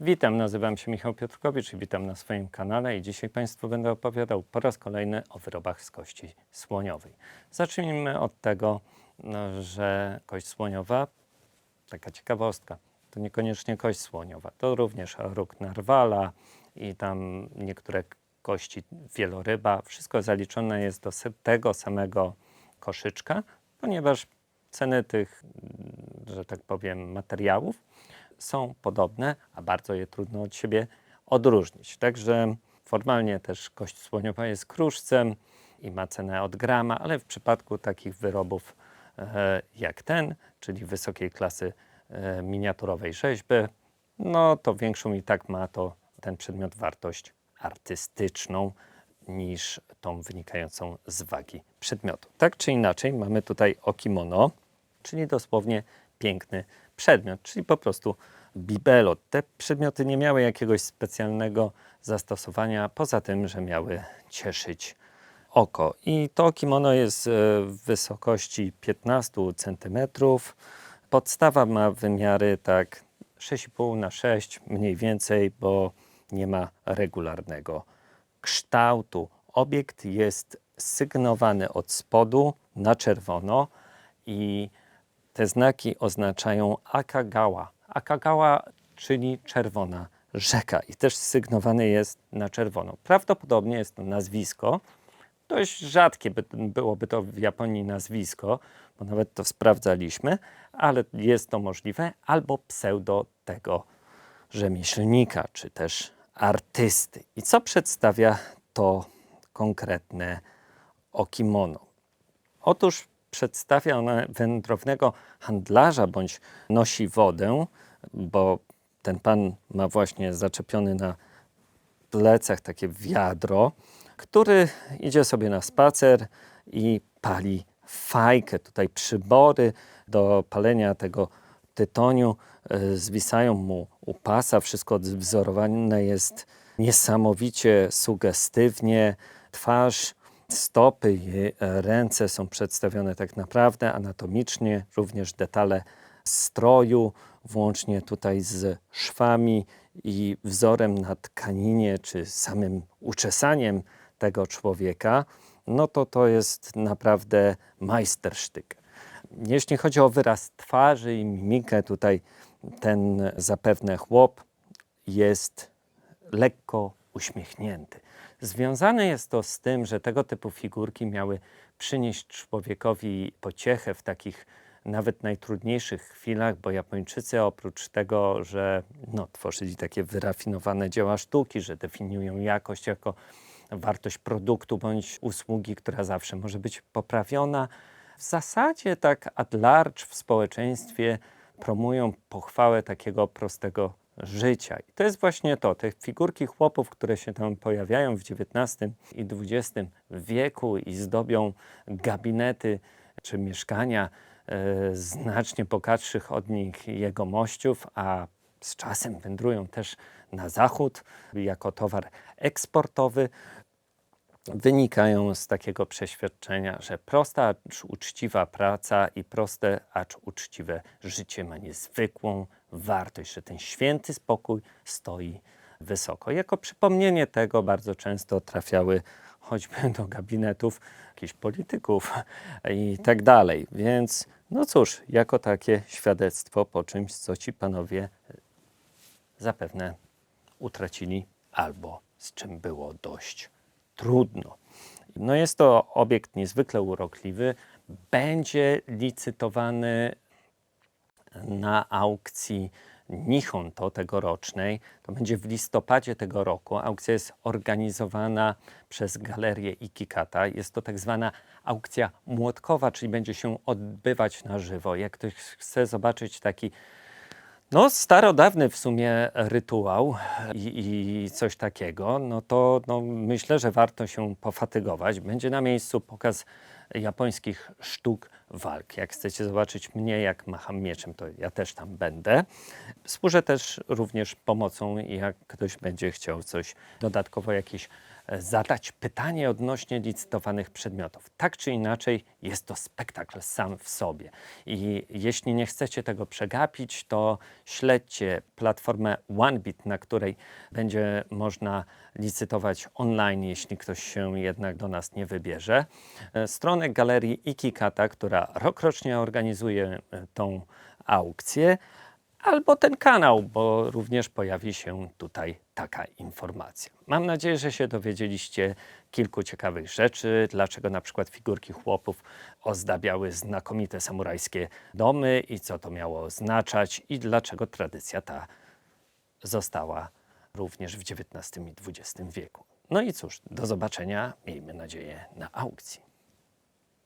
Witam, nazywam się Michał Piotrkowicz i witam na swoim kanale i dzisiaj Państwu będę opowiadał po raz kolejny o wyrobach z kości słoniowej. Zacznijmy od tego, no, że kość słoniowa, taka ciekawostka, to niekoniecznie kość słoniowa, to również róg narwala i tam niektóre kości wieloryba. Wszystko zaliczone jest do tego samego koszyczka, ponieważ ceny tych, że tak powiem, materiałów są podobne, a bardzo je trudno od siebie odróżnić. Także formalnie też kość słoniowa jest kruszcem i ma cenę od grama, ale w przypadku takich wyrobów e, jak ten, czyli wysokiej klasy e, miniaturowej rzeźby, no to większą i tak ma to ten przedmiot wartość artystyczną niż tą wynikającą z wagi przedmiotu. Tak czy inaczej mamy tutaj okimono, czyli dosłownie piękny przedmiot, czyli po prostu bibelot. Te przedmioty nie miały jakiegoś specjalnego zastosowania, poza tym, że miały cieszyć oko. I to kimono jest e, w wysokości 15 cm. Podstawa ma wymiary tak 6,5 na 6 mniej więcej, bo nie ma regularnego kształtu. Obiekt jest sygnowany od spodu na czerwono i te znaki oznaczają Akagawa. Akagawa, czyli czerwona rzeka i też sygnowany jest na czerwono. Prawdopodobnie jest to nazwisko. Dość rzadkie by, byłoby to w Japonii nazwisko, bo nawet to sprawdzaliśmy, ale jest to możliwe, albo pseudo tego rzemieślnika, czy też artysty. I co przedstawia to konkretne okimono? Otóż przedstawia ona wędrownego handlarza bądź nosi wodę, bo ten pan ma właśnie zaczepiony na plecach takie wiadro, który idzie sobie na spacer i pali fajkę. Tutaj przybory do palenia tego tytoniu e, zwisają mu u pasa. Wszystko odwzorowane jest niesamowicie sugestywnie. Twarz, stopy i e, ręce są przedstawione tak naprawdę anatomicznie, również detale stroju, włącznie tutaj z szwami i wzorem na tkaninie, czy samym uczesaniem tego człowieka, no to to jest naprawdę majstersztyk. Jeśli chodzi o wyraz twarzy i mimikę, tutaj ten zapewne chłop jest lekko uśmiechnięty. Związane jest to z tym, że tego typu figurki miały przynieść człowiekowi pociechę w takich nawet najtrudniejszych chwilach, bo Japończycy oprócz tego, że no, tworzyli takie wyrafinowane dzieła sztuki, że definiują jakość jako wartość produktu bądź usługi, która zawsze może być poprawiona, w zasadzie tak at large w społeczeństwie promują pochwałę takiego prostego życia. I to jest właśnie to, te figurki chłopów, które się tam pojawiają w XIX i XX wieku i zdobią gabinety czy mieszkania e, znacznie bogatszych od nich jegomościów, a z czasem wędrują też na zachód jako towar eksportowy, wynikają z takiego przeświadczenia, że prosta, acz uczciwa praca i proste, acz uczciwe życie ma niezwykłą wartość, że ten święty spokój stoi wysoko. Jako przypomnienie tego bardzo często trafiały choćby do gabinetów jakichś polityków i tak dalej. Więc no cóż, jako takie świadectwo po czymś, co ci panowie zapewne utracili albo z czym było dość trudno. No jest to obiekt niezwykle urokliwy. Będzie licytowany na aukcji Nihonto tegorocznej. To będzie w listopadzie tego roku. Aukcja jest organizowana przez galerię Ikikata. Jest to tak zwana aukcja młotkowa, czyli będzie się odbywać na żywo. Jak ktoś chce zobaczyć taki no, starodawny w sumie rytuał i, i coś takiego, no to no, myślę, że warto się pofatygować. Będzie na miejscu pokaz japońskich sztuk walk. Jak chcecie zobaczyć mnie, jak macham mieczem, to ja też tam będę. Służę też również pomocą, jak ktoś będzie chciał coś dodatkowo, jakieś e, zadać pytanie odnośnie licytowanych przedmiotów. Tak czy inaczej, jest to spektakl sam w sobie. I jeśli nie chcecie tego przegapić, to śledźcie platformę OneBit, na której będzie można licytować online, jeśli ktoś się jednak do nas nie wybierze. E, Galerii Ikikata, która rokrocznie organizuje e, tą aukcję, albo ten kanał, bo również pojawi się tutaj taka informacja. Mam nadzieję, że się dowiedzieliście kilku ciekawych rzeczy, dlaczego na przykład figurki chłopów ozdabiały znakomite samurajskie domy i co to miało oznaczać i dlaczego tradycja ta została również w XIX i XX wieku. No i cóż, do zobaczenia, miejmy nadzieję, na aukcji.